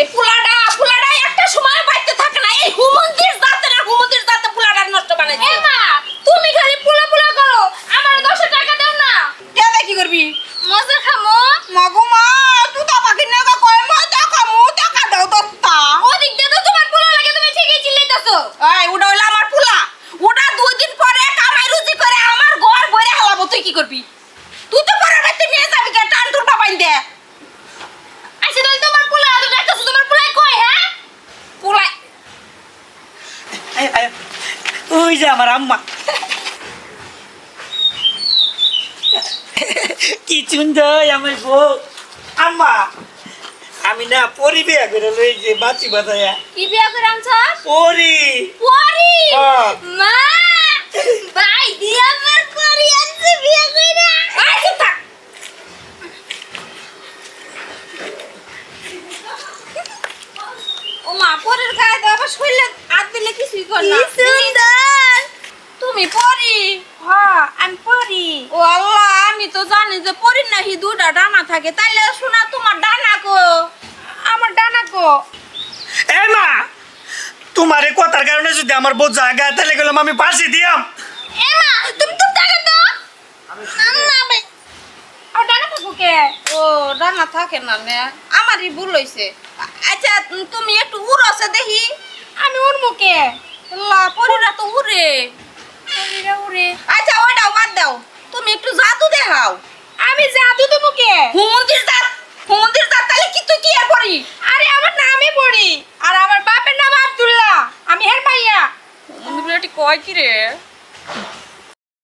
এই পোলাডা পোলাডা একটা সময় বাইতে থাকে না। এই হুমন্দির জাতে না হুমন্দির জাতে পোলাটা নষ্ট বানাইছে এ মা তুমি খালি পোলা পোলা করো। আমার দশ টাকা দাও না। কেদা কি করবি? মজা খামো। মগো মা তুই তো পাখি নেগা কয় মা টাকা মু টাকা দাও দত্তা। ওদিক দিয়ে তো তোমার পোলা লাগে তুমি ঠিকই চিল্লাইতাছো। এই ওটা হইল আমার পোলা ওটা দুই দিন পরে কামাই রুজি করে আমার ঘর ভরে হালাবো তুই কি করবি তুই তো পরে রাতে নিয়ে যাবি কে টান টুর বাবাই দে আচ্ছা তাহলে তোমার পোলা এত ডাকতাছো তোমার পোলাই কই হ্যাঁ পোলা আয়, আয়। ওই যে আমার আম্মা। কি আমার বউ। আম্মা আমি না পরি বিয়া করে লই যে বাচ্চি বাজায়া। কি বিয়া করে আনছস? পরি। পরি? হ্যাঁ। মা ভাই দিয়া আমার পরি আনছে বিয়া কইরা এই চুপ থাক। ও মা পরের গায়ে তো আবার শরীরে হাত দিলে কিছুই কর না। কি সুন্দর। তুমি পরি? হ্যাঁ আমি পরি। ও আল্লাহ আমি তো জানি যে পরির নাকি দুটা ডানা থাকে। তাইলে শোনা তোমার ডানা কো? আমার ডানা কো? এ মা তোমার এই কথার কারণে যদি আমার বউ জায়গা তাহলে গেলাম আমি ফাঁসি দিয়াম। এ মা তুমি তো টাকা দাও আম্মা ভাই আর ডানা থাকো কে? ও ডানা থাকে না নে আমারই ভুল হইছে। আচ্ছা তুমি একটু উড়ছে দেখি। উড়মু কে আল্লাহ পরিরা তো উড়ে। উড়ে। আচ্ছা ওইটাও বাদ দাও। তুমি একটু জাদু দেখাও। আমি জাদু দেবো কে? হুমন্দির জাত হুমন্দির জাত তাহলে কি তুই কি আর পড়ি? আরে, আমার নামে পড়ি। আর আমার বাপের নাম আব্দুল্লাহ। আমি হের ভাইয়া। হুমন্দির কয় কি রে?